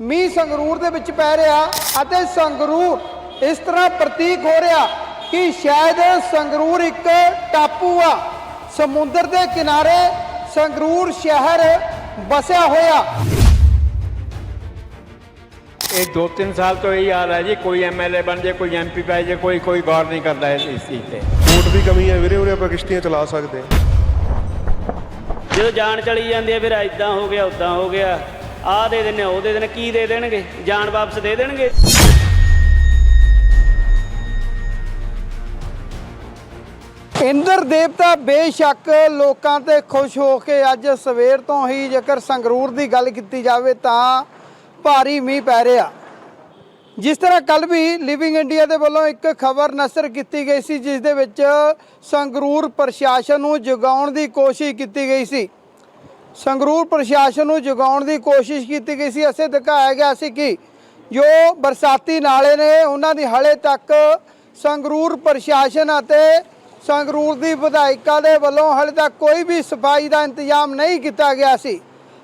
ਮੀਂਹ ਸੰਗਰੂਰ ਦੇ ਵਿੱਚ ਪੈ ਰਿਹਾ ਅਤੇ ਸੰਗਰੂਰ ਇਸ ਤਰ੍ਹਾਂ ਪ੍ਰਤੀਕ ਹੋ ਰਿਹਾ ਕਿ ਸ਼ਾਇਦ ਸੰਗਰੂਰ ਇੱਕ ਟਾਪੂ ਆ। ਸਮੁੰਦਰ ਦੇ ਕਿਨਾਰੇ ਸੰਗਰੂਰ ਸ਼ਹਿਰ ਵਸਿਆ ਹੋਇਆ। ਇਹ ਦੋ ਤਿੰਨ ਸਾਲ ਤੋਂ ਇਹੀ ਹਾਲ ਹੈ ਜੀ। ਕੋਈ ਐਮਐਲਏ ਬਣ ਜੇ ਕੋਈ ਐਮਪੀ ਪੈ ਜੇ ਕੋਈ ਕੋਈ ਗੌਰ ਨਹੀਂ ਕਰਦਾ ਇਸ ਚੀਜ਼ ਤੇ। ਫੂਡ ਦੀ ਕਮੀ ਹੈ ਵੀਰੇ ਉਰੇ ਆਪਾਂ ਕਿਸ਼ਤੀਆਂ ਚਲਾ ਸਕਦੇ ਹਾਂ। ਜਦੋਂ ਜਾਨ ਚਲੀ ਜਾਂਦੀ ਹੈ ਫਿਰ ਇਦਾਂ ਹੋ ਗਿਆ ਉਦਾਂ ਹੋ ਗਿਆ। ਆਹ ਦੇ ਦਿੰਨੇ ਉਹ ਦੇ ਦੇਣ ਕੀ ਦੇ ਦੇਣਗੇ? ਜਾਨ ਵਾਪਸ ਦੇ ਦੇਣਗੇ? ਇੰਦਰ ਦੇਵਤਾ ਬੇਸ਼ੱਕ ਲੋਕਾਂ ਤੇ ਖੁਸ਼ ਹੋ ਕੇ ਅੱਜ ਸਵੇਰ ਤੋਂ ਹੀ ਜੇਕਰ ਸੰਗਰੂਰ ਦੀ ਗੱਲ ਕੀਤੀ ਜਾਵੇ ਤਾਂ ਭਾਰੀ ਮੀਂਹ ਪੈ ਰਿਹਾ। ਜਿਸ ਤਰ੍ਹਾਂ ਕੱਲ ਵੀ ਲਿਵਿੰਗ ਇੰਡੀਆ ਦੇ ਵੱਲੋਂ ਇੱਕ ਖਬਰ ਨਸ਼ਰ ਕੀਤੀ ਗਈ ਸੀ, ਜਿਸ ਦੇ ਵਿੱਚ ਸੰਗਰੂਰ ਪ੍ਰਸ਼ਾਸਨ ਨੂੰ ਜਗਾਉਣ ਦੀ ਕੋਸ਼ਿਸ਼ ਕੀਤੀ ਗਈ ਸੀ। ਸੰਗਰੂਰ ਪ੍ਰਸ਼ਾਸਨ ਨੂੰ ਜਗਾਉਣ ਦੀ ਕੋਸ਼ਿਸ਼ ਕੀਤੀ ਗਈ ਸੀ। ਅਸੀਂ ਦਿਖਾਇਆ ਗਿਆ ਸੀ ਕਿ ਜੋ ਬਰਸਾਤੀ ਨਾਲੇ ਨੇ, ਉਹਨਾਂ ਦੀ ਹਲੇ ਤੱਕ ਸੰਗਰੂਰ ਪ੍ਰਸ਼ਾਸਨ ਅਤੇ ਸੰਗਰੂਰ ਦੀ ਵਿਧਾਇਕਾਂ ਦੇ ਵੱਲੋਂ ਹਲੇ ਤੱਕ ਕੋਈ ਵੀ ਸਫ਼ਾਈ ਦਾ ਇੰਤਜ਼ਾਮ ਨਹੀਂ ਕੀਤਾ ਗਿਆ ਸੀ।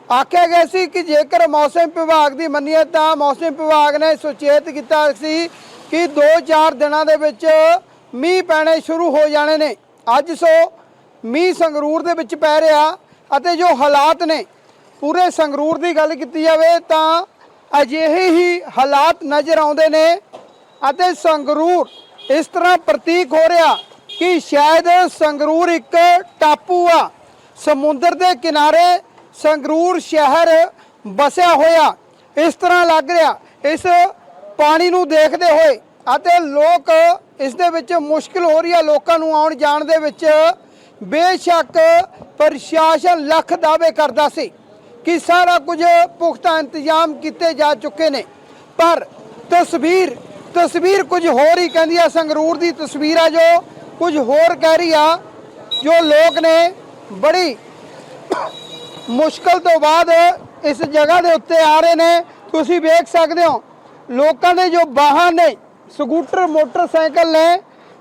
ਆਖਿਆ ਗਿਆ ਸੀ ਕਿ ਜੇਕਰ ਮੌਸਮ ਵਿਭਾਗ ਦੀ ਮੰਨੀਏ ਤਾਂ ਮੌਸਮ ਵਿਭਾਗ ਨੇ ਸੁਚੇਤ ਕੀਤਾ ਸੀ ਕਿ 2-4 ਦਿਨਾਂ ਦੇ ਵਿੱਚ ਮੀਂਹ ਪੈਣੇ ਸ਼ੁਰੂ ਹੋ ਜਾਣੇ ਨੇ। ਅੱਜ ਸੋ ਮੀਂਹ ਸੰਗਰੂਰ ਦੇ ਵਿੱਚ ਪੈ ਰਿਹਾ। ਅਤੇ ਜੋ ਹਾਲਾਤ ਨੇ, ਪੂਰੇ ਸੰਗਰੂਰ ਦੀ ਗੱਲ ਕੀਤੀ ਜਾਵੇ ਤਾਂ ਅਜਿਹੇ ਹੀ ਹਾਲਾਤ ਨਜ਼ਰ ਆਉਂਦੇ ਨੇ ਅਤੇ ਸੰਗਰੂਰ ਇਸ ਤਰ੍ਹਾਂ ਪ੍ਰਤੀਕ ਹੋ ਰਿਹਾ ਕਿ ਸ਼ਾਇਦ ਸੰਗਰੂਰ ਇੱਕ ਟਾਪੂ ਆ। ਸਮੁੰਦਰ ਦੇ ਕਿਨਾਰੇ ਸੰਗਰੂਰ ਸ਼ਹਿਰ ਵਸਿਆ ਹੋਇਆ ਇਸ ਤਰ੍ਹਾਂ ਲੱਗ ਰਿਹਾ। ਇਸ ਪਾਣੀ ਨੂੰ ਦੇਖਦੇ ਹੋਏ ਅਤੇ ਲੋਕ ਇਸ ਦੇ ਵਿੱਚ ਮੁਸ਼ਕਲ ਹੋ ਰਹੀ ਹੈ ਲੋਕਾਂ ਨੂੰ ਆਉਣ ਜਾਣ ਦੇ ਵਿੱਚ। ਬੇਸ਼ੱਕ ਪ੍ਰਸ਼ਾਸਨ ਲੱਖ ਦਾਅਵੇ ਕਰਦਾ ਸੀ ਕਿ ਸਾਰਾ ਕੁਝ ਪੁਖਤਾ ਇੰਤਜ਼ਾਮ ਕੀਤੇ ਜਾ ਚੁੱਕੇ ਨੇ। ਪਰ ਤਸਵੀਰ ਤਸਵੀਰ ਕੁਝ ਹੋਰ ਹੀ ਕਹਿੰਦੀ ਆ, ਸੰਗਰੂਰ ਦੀ ਤਸਵੀਰ ਆ ਜੋ ਕੁਝ ਹੋਰ ਕਹਿ ਰਹੀ ਆ, ਜੋ ਲੋਕ ਨੇ ਬੜੀ ਮੁਸ਼ਕਲ ਤੋਂ ਬਾਅਦ ਇਸ ਜਗ੍ਹਾ ਦੇ ਉੱਤੇ ਆ ਰਹੇ ਨੇ। ਤੁਸੀਂ ਵੇਖ ਸਕਦੇ ਹੋ, ਲੋਕਾਂ ਦੇ ਜੋ ਵਾਹਨ ਨੇ, ਸਕੂਟਰ, ਮੋਟਰਸਾਈਕਲ ਨੇ,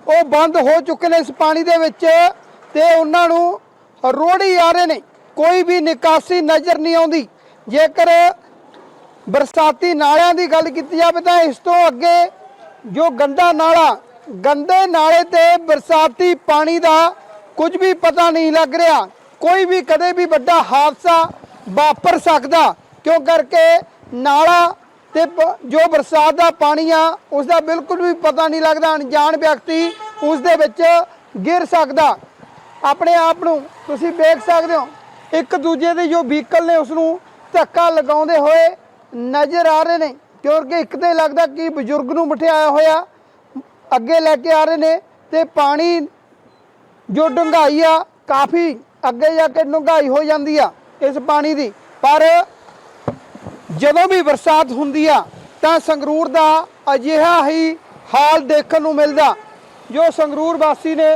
ਉਹ ਬੰਦ ਹੋ ਚੁੱਕੇ ਨੇ ਇਸ ਪਾਣੀ ਦੇ ਵਿੱਚ। ਤੇ ਉਹਨਾਂ ਨੂੰ ਰੋੜੀ ਆ ਰਹੇ ਨੇ ਕੋਈ ਵੀ ਨਿਕਾਸੀ ਨਜ਼ਰ ਨਹੀਂ ਆਉਂਦੀ। ਜੇਕਰ ਬਰਸਾਤੀ ਨਾਲਿਆਂ ਦੀ ਗੱਲ ਕੀਤੀ ਜਾਵੇ ਤਾਂ ਇਸ ਤੋਂ ਅੱਗੇ ਜੋ ਗੰਦਾ ਨਾਲਾ, ਗੰਦੇ ਨਾਲੇ ਤੇ ਬਰਸਾਤੀ ਪਾਣੀ ਦਾ ਕੁਝ ਵੀ ਪਤਾ ਨਹੀਂ ਲੱਗ ਰਿਹਾ, ਕੋਈ ਵੀ ਕਦੇ ਵੀ ਵੱਡਾ ਹਾਦਸਾ ਵਾਪਰ ਸਕਦਾ, ਕਿਉਂ ਕਰਕੇ ਨਾਲਾ ਤੇ ਜੋ ਬਰਸਾਤ ਦਾ ਪਾਣੀ ਆ ਉਸ ਦਾ ਬਿਲਕੁਲ ਵੀ ਪਤਾ ਨਹੀਂ ਲੱਗਦਾ, ਅਣਜਾਣ ਵਿਅਕਤੀ ਉਸ ਦੇ ਵਿੱਚ ਗਿਰ ਸਕਦਾ। ਆਪਣੇ ਆਪ ਨੂੰ ਤੁਸੀਂ ਵੇਖ ਸਕਦੇ ਹੋ। ਇੱਕ ਦੂਜੇ ਦੇ ਜੋ ਵਹੀਕਲ ਨੇ ਉਸ ਨੂੰ ਧੱਕਾ ਲਗਾਉਂਦੇ ਹੋਏ ਨਜ਼ਰ ਆ ਰਹੇ ਨੇ। ਕਿਉਂਕਿ ਇੱਕ ਤੇ ਲੱਗਦਾ ਕਿ ਬਜ਼ੁਰਗ ਨੂੰ ਬਿਠਾਇਆ ਹੋਇਆ ਅੱਗੇ ਲੈ ਕੇ ਆ ਰਹੇ ਨੇ ਤੇ ਪਾਣੀ ਜੋ ਡੰਗਾਈ ਆ, ਕਾਫੀ ਅੱਗੇ ਜਾ ਕੇ ਡੰਗਾਈ ਹੋ ਜਾਂਦੀ ਆ ਇਸ ਪਾਣੀ ਦੀ। ਪਰ ਜਦੋਂ ਵੀ ਬਰਸਾਤ ਹੁੰਦੀ ਆ, ਤਾਂ ਸੰਗਰੂਰ ਦਾ ਅਜਿਹਾ ਹੀ ਹਾਲ ਦੇਖਣ ਨੂੰ ਮਿਲਦਾ। ਜੋ ਸੰਗਰੂਰ ਵਾਸੀ ਨੇ,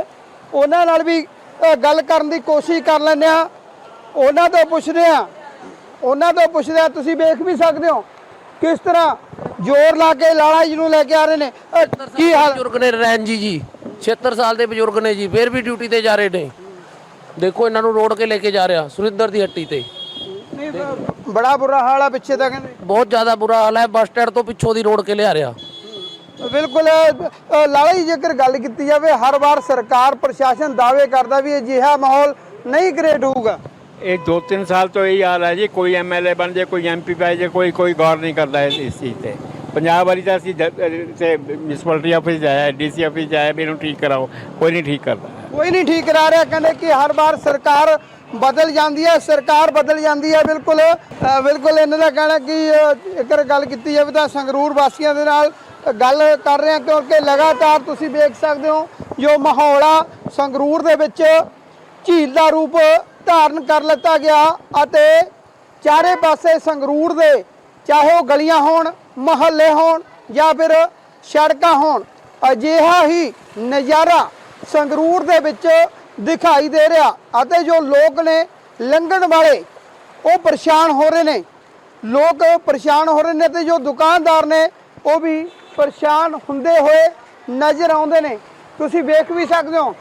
ਉਹਨਾਂ ਨਾਲ ਵੀ ਗੱਲ ਕਰਨ ਦੀ ਕੋਸ਼ਿਸ਼ ਕਰ ਲੈਂਦੇ ਆ ਉਹਨਾਂ ਤੋਂ ਪੁੱਛਦੇ ਆ ਉਹਨਾਂ ਤੋਂ ਪੁੱਛਦੇ ਆ ਤੁਸੀਂ ਵੇਖ ਵੀ ਸਕਦੇ ਹੋ ਕਿਸ ਤਰ੍ਹਾਂ ਜ਼ੋਰ ਲਾ ਕੇ ਲਾਲਾ ਜੀ ਨੂੰ ਲੈ ਕੇ ਆ ਰਹੇ ਨੇ। ਕੀ ਹਾਲ ਬਜ਼ੁਰਗ ਨੇ ਰੈਨ ਜੀ ਜੀ। 76 ਸਾਲ ਦੇ ਬਜ਼ੁਰਗ ਨੇ ਜੀ ਫੇਰ ਵੀ ਡਿਊਟੀ ਤੇ ਜਾ ਰਹੇ ਨੇ। ਦੇਖੋ ਇਹਨਾਂ ਨੂੰ ਰੋੜ ਕੇ ਲੈ ਕੇ ਜਾ ਰਿਹਾ ਸੁਰਿੰਦਰ ਦੀ ਹੱਟੀ ਤੇ। ਬੜਾ ਬੁਰਾ ਹਾਲ ਆ ਪਿੱਛੇ ਤਾਂ ਕਹਿੰਦੇ। ਬਹੁਤ ਜ਼ਿਆਦਾ ਬੁਰਾ ਹਾਲ ਹੈ ਬੱਸ ਸਟੈਂਡ ਤੋਂ ਪਿੱਛੋਂ ਦੀ ਰੋੜ ਕੇ ਲਿਆ ਰਿਹਾ। ਬਿਲਕੁਲ ਲਾਲਾ ਜੀ ਜੇਕਰ ਗੱਲ ਕੀਤੀ ਜਾਵੇ ਹਰ ਵਾਰ ਸਰਕਾਰ ਪ੍ਰਸ਼ਾਸਨ ਦਾਅਵੇ ਕਰਦਾ ਵੀ ਅਜਿਹਾ ਮਾਹੌਲ ਨਹੀਂ ਕ੍ਰੀਏਟ ਹੋਊਗਾ। ਇਹ ਦੋ ਤਿੰਨ ਸਾਲ ਤੋਂ ਇਹੀ ਹਾਲ ਹੈ ਜੀ ਕੋਈ ਐਮਐਲਏ ਬਣ ਜੇ ਕੋਈ ਐਮਪੀ ਪੈ ਜੇ ਕੋਈ ਕੋਈ ਗੌਰ ਨਹੀਂ ਕਰਦਾ ਇਸ ਚੀਜ਼ ਤੇ। ਪੰਜਾਬ ਵਾਲੀ ਤਾਂ ਅਸੀਂ ਤੇ ਮਿਊਨਿਸਪੈਲਿਟੀ ਆਫਿਸ ਜਾਇਆ ਡੀਸੀ ਆਫਿਸ ਜਾਇਆ ਵੀ ਇਹਨੂੰ ਠੀਕ ਕਰਾਓ ਕੋਈ ਨਹੀਂ ਠੀਕ ਕਰਦਾ। ਕੋਈ ਨਹੀਂ ਠੀਕ ਕਰਾ ਰਿਹਾ ਕਹਿੰਦੇ ਕਿ ਹਰ ਵਾਰ ਸਰਕਾਰ ਬਦਲ ਜਾਂਦੀ ਹੈ ਸਰਕਾਰ ਬਦਲ ਜਾਂਦੀ ਹੈ ਬਿਲਕੁਲ ਬਿਲਕੁਲ ਇਹਨਾਂ ਦਾ ਕਹਿਣਾ ਕਿ ਜੇਕਰ ਗੱਲ ਕੀਤੀ ਜਾਵੇ ਤਾਂ ਸੰਗਰੂਰ ਵਾਸੀਆਂ ਦੇ ਨਾਲ ਗੱਲ ਕਰ ਰਹੇ ਹਾਂ ਕਿਉਂਕਿ ਲਗਾਤਾਰ ਤੁਸੀਂ ਵੇਖ ਸਕਦੇ ਹੋ, ਜੋ ਮਾਹੌਲ ਆ, ਸੰਗਰੂਰ ਦੇ ਵਿੱਚ ਝੀਲ ਦਾ ਰੂਪ ਧਾਰਨ ਕਰ ਲਿੱਤਾ ਗਿਆ ਅਤੇ ਚਾਰੇ ਪਾਸੇ ਸੰਗਰੂਰ ਦੇ, ਚਾਹੇ ਉਹ ਗਲੀਆਂ ਹੋਣ, ਮਹੱਲੇ ਹੋਣ ਜਾਂ ਫਿਰ ਸੜਕਾਂ ਹੋਣ, ਅਜਿਹਾ ਹੀ ਨਜ਼ਾਰਾ ਸੰਗਰੂਰ ਦੇ ਵਿੱਚ ਦਿਖਾਈ ਦੇ ਰਿਹਾ ਅਤੇ ਜੋ ਲੋਕ ਨੇ ਲੰਘਣ ਵਾਲੇ, ਉਹ ਪਰੇਸ਼ਾਨ ਹੋ ਰਹੇ ਨੇ। ਲੋਕ ਪਰੇਸ਼ਾਨ ਹੋ ਰਹੇ ਨੇ ਤੇ ਜੋ ਦੁਕਾਨਦਾਰ ਨੇ, ਉਹ ਵੀ ਪਰੇਸ਼ਾਨ ਹੁੰਦੇ ਹੋਏ ਨਜ਼ਰ ਆਉਂਦੇ ਨੇ। ਤੁਸੀਂ ਵੇਖ ਵੀ ਸਕਦੇ ਹੋ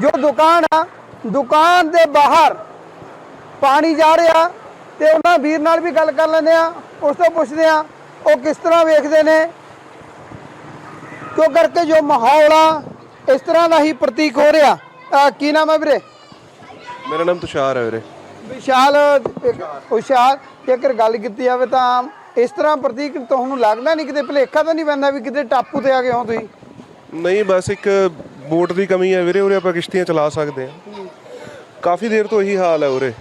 ਜੋ ਦੁਕਾਨ ਆ ਦੁਕਾਨ ਦੇ ਬਾਹਰ ਪਾਣੀ ਜਾ ਰਿਹਾ ਤੇ ਉਹਨਾਂ ਵੀਰ ਨਾਲ ਵੀ ਗੱਲ ਕਰ ਲੈਂਦੇ ਆ ਉਸ ਤੋਂ ਪੁੱਛਦੇ ਆ ਉਹ ਕਿਸ ਤਰ੍ਹਾਂ ਵੇਖਦੇ ਨੇ? ਕਿਉਂ ਕਰਕੇ ਜੋ ਮਾਹੌਲ ਆ ਇਸ ਤਰ੍ਹਾਂ ਦਾ ਹੀ ਪ੍ਰਤੀਕ ਹੋ ਰਿਹਾ। ਕੀ ਨਾਮ ਹੈ ਵੀਰੇ? ਮੇਰਾ ਨਾਮ ਤੁਸ਼ਾਰ ਹੈ ਵੀਰੇ। ਵਿਸ਼ਾਲ ਵਿਸ਼ਾਲ ਜੇਕਰ ਗੱਲ ਕੀਤੀ ਜਾਵੇ ਤਾਂ ਇਸ ਤਰ੍ਹਾਂ ਪ੍ਰਤੀਕ ਤੁਹਾਨੂੰ ਲੱਗਦਾ ਨਹੀਂ ਕਿਤੇ ਭੁਲੇਖਾ ਤਾਂ ਨਹੀਂ ਪੈਂਦਾ ਵੀ ਕਿਤੇ ਟਾਪੂ ਤੇ ਆ ਗਏ ਹੋ ਤੁਸੀਂ? ਨਹੀਂ ਬਸ ਇੱਕ ਬੋਟ ਦੀ ਕਮੀ ਹੈ ਵੀਰੇ ਉਰੇ ਆਪਾਂ ਕਿਸ਼ਤੀਆਂ ਚਲਾ ਸਕਦੇ ਹਾਂ। ਕਾਫੀ ਦੇਰ ਤੋਂ ਇਹੀ ਹਾਲ ਹੈ ਉਰੇ।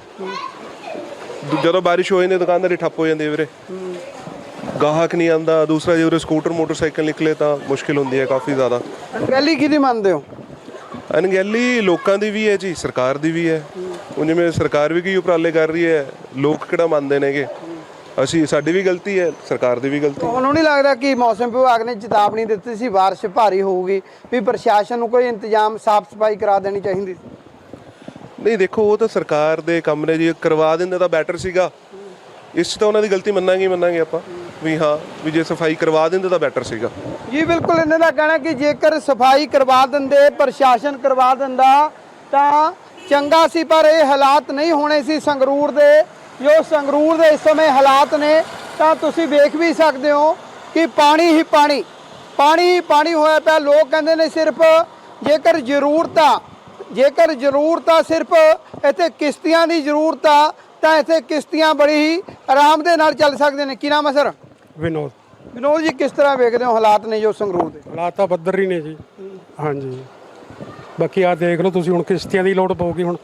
ਜਦੋਂ ਬਾਰਿਸ਼ ਹੋ ਜਾਂਦੀ ਦੁਕਾਨਦਾਰੀ ਠੱਪ ਹੋ ਜਾਂਦੀ ਹੈ ਵੀਰੇ। ਗਾਹਕ ਨਹੀਂ ਆਂਦਾ ਦੂਸਰਾ ਜੇ ਉਰੇ ਸਕੂਟਰ ਮੋਟਰਸਾਈਕਲ ਨਿਕਲੇ ਤਾਂ ਮੁਸ਼ਕਿਲ ਹੁੰਦੀ ਹੈ ਕਾਫੀ ਜ਼ਿਆਦਾ। ਅਣਗਹਿਲੀ ਕਿਹਦੀ ਮੰਨਦੇ ਹੋ? ਅਣਗਹਿਲੀ ਲੋਕਾਂ ਦੀ ਵੀ ਹੈ ਜੀ ਸਰਕਾਰ ਦੀ ਵੀ ਹੈ। ਉਹ ਜਿਵੇਂ ਸਰਕਾਰ ਵੀ ਕਈ ਉਪਰਾਲੇ ਕਰ ਰਹੀ ਹੈ ਲੋਕ ਕਿਹੜਾ ਮੰਨਦੇ ਨੇਗੇ? ਅਸੀਂ ਸਾਡੀ ਵੀ ਗਲਤੀ ਹੈ ਸਰਕਾਰ ਦੀ ਵੀ ਗਲਤੀ ਤੁਹਾਨੂੰ ਨਹੀਂ ਲੱਗਦਾ ਕਿ ਮੌਸਮ ਵਿਭਾਗ ਨੇ ਚੇਤਾਵਨੀ ਦਿੱਤੀ ਸੀ ਬਾਰਿਸ਼ ਭਾਰੀ ਹੋਊਗੀ ਵੀ ਪ੍ਰਸ਼ਾਸਨ ਨੂੰ ਕੋਈ ਇੰਤਜ਼ਾਮ ਸਾਫ਼ ਸਫ਼ਾਈ ਕਰਾ ਦੇਣੀ ਚਾਹੀਦੀ ਸੀ? ਨਹੀਂ ਦੇਖੋ ਉਹ ਤਾਂ ਸਰਕਾਰ ਦੇ ਕੰਮ ਨੇ ਜੀ ਕਰਵਾ ਦਿੰਦੇ ਤਾਂ ਬੈਟਰ ਸੀਗਾ। ਇਸ 'ਚ ਤਾਂ ਉਹਨਾਂ ਦੀ ਗਲਤੀ ਮੰਨਾਂਗੇ ਹੀ ਮੰਨਾਂਗੇ ਆਪਾਂ ਵੀ ਹਾਂ ਵੀ ਜੇ ਸਫ਼ਾਈ ਕਰਵਾ ਦਿੰਦੇ ਤਾਂ ਬੈਟਰ ਸੀਗਾ। ਜੀ ਬਿਲਕੁਲ ਇਹਨਾਂ ਦਾ ਕਹਿਣਾ ਕਿ ਜੇਕਰ ਸਫ਼ਾਈ ਕਰਵਾ ਦਿੰਦੇ ਪ੍ਰਸ਼ਾਸਨ ਕਰਵਾ ਦਿੰਦਾ ਤਾਂ ਚੰਗਾ ਸੀ ਪਰ ਇਹ ਹਾਲਾਤ ਨਹੀਂ ਹੋਣੇ ਸੀ ਸੰਗਰੂਰ ਦੇ। ਜੋ ਸੰਗਰੂਰ ਦੇ ਇਸ ਸਮੇਂ ਹਾਲਾਤ ਨੇ ਤਾਂ ਤੁਸੀਂ ਵੇਖ ਵੀ ਸਕਦੇ ਹੋ ਕਿ ਪਾਣੀ ਹੀ ਪਾਣੀ ਪਾਣੀ ਹੀ ਪਾਣੀ ਹੋਇਆ ਪਿਆ। ਲੋਕ ਕਹਿੰਦੇ ਨੇ ਸਿਰਫ ਜੇਕਰ ਜ਼ਰੂਰਤ ਆ ਜੇਕਰ ਜ਼ਰੂਰਤ ਆ ਸਿਰਫ ਇੱਥੇ ਕਿਸ਼ਤੀਆਂ ਦੀ ਜ਼ਰੂਰਤ ਆ ਤਾਂ ਇੱਥੇ ਕਿਸ਼ਤੀਆਂ ਬੜੀ ਹੀ ਆਰਾਮ ਦੇ ਨਾਲ ਚੱਲ ਸਕਦੇ ਨੇ। ਕੀ ਨਾਮ ਹੈ ਸਰ? ਵਿਨੋਦ। ਵਿਨੋਦ ਜੀ ਕਿਸ ਤਰ੍ਹਾਂ ਵੇਖਦੇ ਹੋ ਹਾਲਾਤ ਨੇ ਜੋ ਸੰਗਰੂਰ ਦੇ? ਹਾਲਾਤ ਤਾਂ ਬੱਦਰ ਹੀ ਨੇ ਜੀ। ਹਾਂਜੀ। ਬਾਕੀ ਆ ਦੇਖ ਲਓ ਤੁਸੀਂ ਹੁਣ ਕਿਸ਼ਤੀਆਂ ਦੀ ਲੋੜ ਪਊਗੀ ਹੁਣ।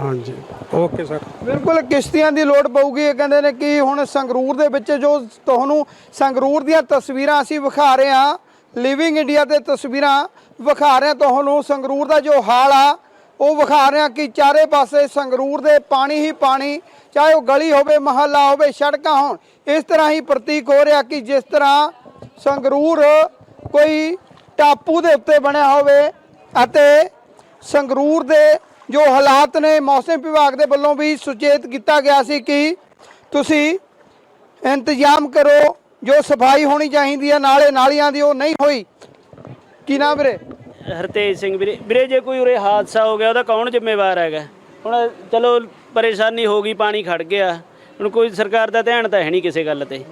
ਹਾਂਜੀ। ਓਕੇ ਸਰ ਬਿਲਕੁਲ, ਕਿਸ਼ਤੀਆਂ ਦੀ ਲੋੜ ਪਊਗੀ। ਇਹ ਕਹਿੰਦੇ ਨੇ ਕਿ ਹੁਣ ਸੰਗਰੂਰ ਦੇ ਵਿੱਚ ਜੋ ਤੁਹਾਨੂੰ ਸੰਗਰੂਰ ਦੀਆਂ ਤਸਵੀਰਾਂ ਅਸੀਂ ਵਿਖਾ ਰਹੇ ਹਾਂ ਲਿਵਿੰਗ ਇੰਡੀਆ ਤੇ ਤਸਵੀਰਾਂ ਵਿਖਾ ਰਹੇ ਹਾਂ। ਤੁਹਾਨੂੰ ਸੰਗਰੂਰ ਦਾ ਜੋ ਹਾਲ ਆ, ਉਹ ਵਿਖਾ ਰਹੇ ਹਾਂ ਕਿ ਚਾਰੇ ਪਾਸੇ ਸੰਗਰੂਰ ਦੇ ਪਾਣੀ ਹੀ ਪਾਣੀ, ਚਾਹੇ ਉਹ ਗਲੀ ਹੋਵੇ, ਮਹੱਲਾ ਹੋਵੇ, ਸੜਕਾਂ ਹੋਣ, ਇਸ ਤਰ੍ਹਾਂ ਹੀ ਪ੍ਰਤੀਕ ਹੋ ਰਿਹਾ ਕਿ ਜਿਸ ਤਰ੍ਹਾਂ ਸੰਗਰੂਰ ਕੋਈ ਟਾਪੂ ਦੇ ਉੱਤੇ ਬਣਿਆ ਹੋਵੇ ਅਤੇ ਸੰਗਰੂਰ ਦੇ ਜੋ ਹਾਲਾਤ ਨੇ ਮੌਸਮ ਵਿਭਾਗ ਦੇ ਵੱਲੋਂ ਵੀ ਸੁਚੇਤ ਕੀਤਾ ਗਿਆ ਸੀ ਕਿ ਤੁਸੀਂ ਇੰਤਜ਼ਾਮ ਕਰੋ, ਜੋ ਸਫ਼ਾਈ ਹੋਣੀ ਚਾਹੀਦੀ ਹੈ, ਨਾਲੇ ਨਾਲੀਆਂ ਦੀ, ਉਹ ਨਹੀਂ ਹੋਈ। ਕੀ ਨਾਮ ਵੀਰੇ? ਹਰਤੇਜ ਸਿੰਘ ਵੀਰੇ। ਵੀਰੇ, ਜੇ ਕੋਈ ਉਰੇ ਹਾਦਸਾ ਹੋ ਗਿਆ, ਉਹਦਾ ਕੌਣ ਜ਼ਿੰਮੇਵਾਰ ਹੈਗਾ? ਹੁਣ ਚਲੋ, ਪਰੇਸ਼ਾਨੀ ਹੋ ਗਈ, ਪਾਣੀ ਖੜ ਗਿਆ। ਹੁਣ ਕੋਈ ਸਰਕਾਰ ਦਾ ਧਿਆਨ ਤਾਂ ਹੈ ਨਹੀਂ ਕਿਸੇ ਗੱਲ ਤੇ।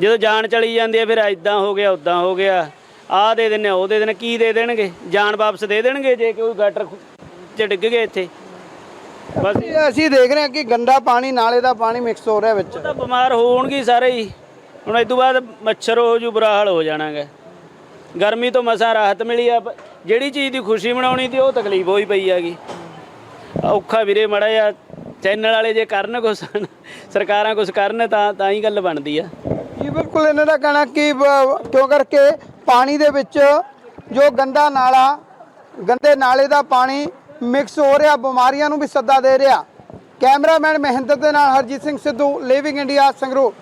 ਜਦੋਂ ਜਾਨ ਚਲੀ ਜਾਂਦੀ ਹੈ, ਫਿਰ ਐਦਾਂ ਹੋ ਗਿਆ ਉਦਾਂ ਹੋ ਗਿਆ। ਆਹ ਦੇ ਦਿੰਨੇ ਉਹ ਦੇ ਦੇਣ ਕੀ ਦੇ ਦੇਣਗੇ? ਜਾਨ ਵਾਪਸ ਦੇ ਦੇਣਗੇ ਜੇ ਕੋਈ ਗਟਰ ਚ ਡਿੱਗ ਗਏ ਇੱਥੇ। ਬਸ ਇਹ ਅਸੀਂ ਦੇਖ ਰਹੇ ਹਾਂ ਕਿ ਗੰਦਾ ਪਾਣੀ ਨਾਲੇ ਦਾ ਪਾਣੀ ਮਿਕਸ ਹੋ ਰਿਹਾ ਵਿੱਚ। ਤਾਂ ਬਿਮਾਰ ਹੋਣਗੇ ਸਾਰੇ ਹੀ। ਹੁਣ ਇਸ ਤੋਂ ਬਾਅਦ ਮੱਛਰ ਹੋ ਜੂ ਬੁਰਾ ਹਾਲ ਹੋ ਜਾਣਾਗਾ। ਗਰਮੀ ਤੋਂ ਮਸਾਂ ਰਾਹਤ ਮਿਲੀ ਆ। ਜਿਹੜੀ ਚੀਜ਼ ਦੀ ਖੁਸ਼ੀ ਮਨਾਉਣੀ ਤੇ ਉਹ ਤਕਲੀਫ ਹੋਈ ਪਈ ਹੈਗੀ। ਔਖਾ ਵੀਰੇ ਮੜਾ ਆ ਚੈਨਲ ਵਾਲੇ ਜੇ ਕਰਨ ਕੁਛ ਸਰਕਾਰਾਂ ਕੁਛ ਕਰਨ ਤਾਂ ਤਾਂ ਹੀ ਗੱਲ ਬਣਦੀ ਆ। ਜੀ ਬਿਲਕੁਲ ਇਹਨਾਂ ਦਾ ਕਹਿਣਾ ਕਿ ਕਿਉਂ ਕਰਕੇ ਪਾਣੀ ਦੇ ਵਿੱਚ ਜੋ ਗੰਦਾ ਨਾਲਾ ਗੰਦੇ ਨਾਲੇ ਦਾ ਪਾਣੀ ਮਿਕਸ ਹੋ ਰਿਹਾ, ਬਿਮਾਰੀਆਂ ਨੂੰ ਵੀ ਸੱਦਾ ਦੇ ਰਿਹਾ। ਕੈਮਰਾਮੈਨ ਮਹਿੰਦਰ ਦੇ ਨਾਲ ਹਰਜੀਤ ਸਿੰਘ ਸਿੱਧੂ ਲਿਵਿੰਗ ਇੰਡੀਆ ਸੰਗਰੂਰ।